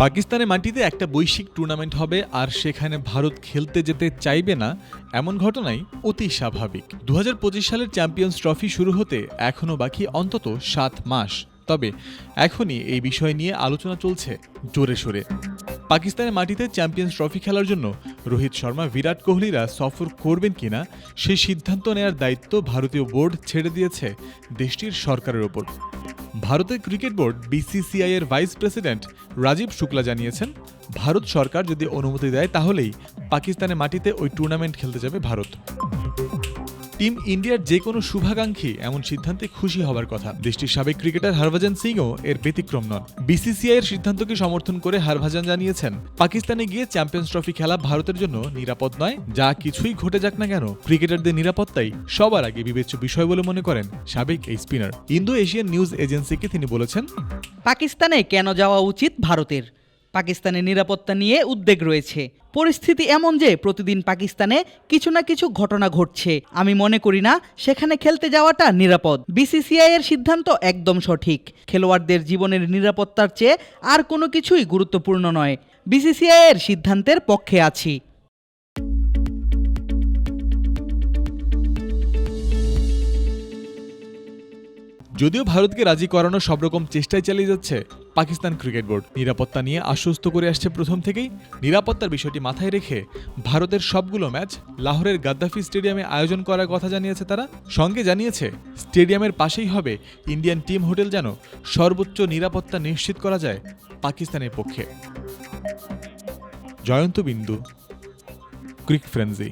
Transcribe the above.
পাকিস্তানের মাটিতে একটা বৈশ্বিক টুর্নামেন্ট হবে আর সেখানে ভারত খেলতে যেতে চাইবে না, এমন ঘটনাই অতি স্বাভাবিক। দু হাজার পঁচিশ সালের চ্যাম্পিয়ন্স ট্রফি শুরু হতে এখনও বাকি অন্তত সাত মাস। তবে এখনই এই বিষয় নিয়ে আলোচনা চলছে জোরে সোরে। পাকিস্তানের মাটিতে চ্যাম্পিয়ন্স ট্রফি খেলার জন্য রোহিত শর্মা, বিরাট কোহলিরা সফর করবেন কিনা সেই সিদ্ধান্ত নেয়ার দায়িত্ব ভারতীয় বোর্ড ছেড়ে দিয়েছে দেশটির সরকারের ওপর। ভারতের ক্রিকেট বোর্ড বিসিসিআই এর ভাইস প্রেসিডেন্ট রাজীব শুক্লা জানিয়েছেন, ভারত সরকার যদি অনুমতি দেয় তাহলেই পাকিস্তানের মাটিতে ওই টুর্নামেন্ট খেলতে যাবে ভারত। টিম ইন্ডিয়ার যে কোনো শুভাকাঙ্ক্ষী এমন সিদ্ধান্তে খুশি হবার কথা। দেশটির সাবেক ক্রিকেটার হরভজন সিংও এর ব্যতিক্রম নন। বিসিসিআই এর সিদ্ধান্তকে সমর্থন করে হরভজন জানিয়েছেন, পাকিস্তানে গিয়ে চ্যাম্পিয়ন্স ট্রফি খেলা ভারতের জন্য নিরাপদ নয়, যা কিছুই ঘটে যাক না কেন, ক্রিকেটারদের নিরাপত্তাই সবার আগে বিবেচ্য বিষয় বলে মনে করেন সাবেক এই স্পিনার। ইন্দো এশিয়ান নিউজ এজেন্সিকে তিনি বলেছেন, পাকিস্তানে কেন যাওয়া উচিত ভারতের? পাকিস্তানের নিরাপত্তা নিয়ে উদ্বেগ রয়েছে। পরিস্থিতি এমন যে, প্রতিদিন পাকিস্তানে কিছু না কিছু ঘটনা ঘটছে। আমি মনে করি না, সেখানে খেলতে যাওয়াটা নিরাপদ। বিসিসিআই এর সিদ্ধান্ত একদম সঠিক। খেলোয়াড়দের জীবনের নিরাপত্তার চেয়ে আর কোনো কিছুই গুরুত্বপূর্ণ নয়। বিসিসিআই এর সিদ্ধান্তের পক্ষে আছি। যদিও ভারতকে রাজি করানোর সব রকম চেষ্টাই চালিয়ে যাচ্ছে পাকিস্তান ক্রিকেট বোর্ড নিরাপত্তা নিয়ে আশ্বস্ত করে আসছে প্রথম থেকেই। নিরাপত্তার বিষয়টি মাথায় রেখে ভারতের সবগুলো ম্যাচ লাহোরের গাদ্দাফি স্টেডিয়ামে আয়োজন করার কথা জানিয়েছে তারা। সঙ্গে জানিয়েছে, স্টেডিয়ামের পাশেই হবে ইন্ডিয়ান টিম হোটেল যেন সর্বোচ্চ নিরাপত্তা নিশ্চিত করা যায় পাকিস্তানের পক্ষে। জয়ন্ত বিন্দু, ক্রিক ফ্রেন্সি।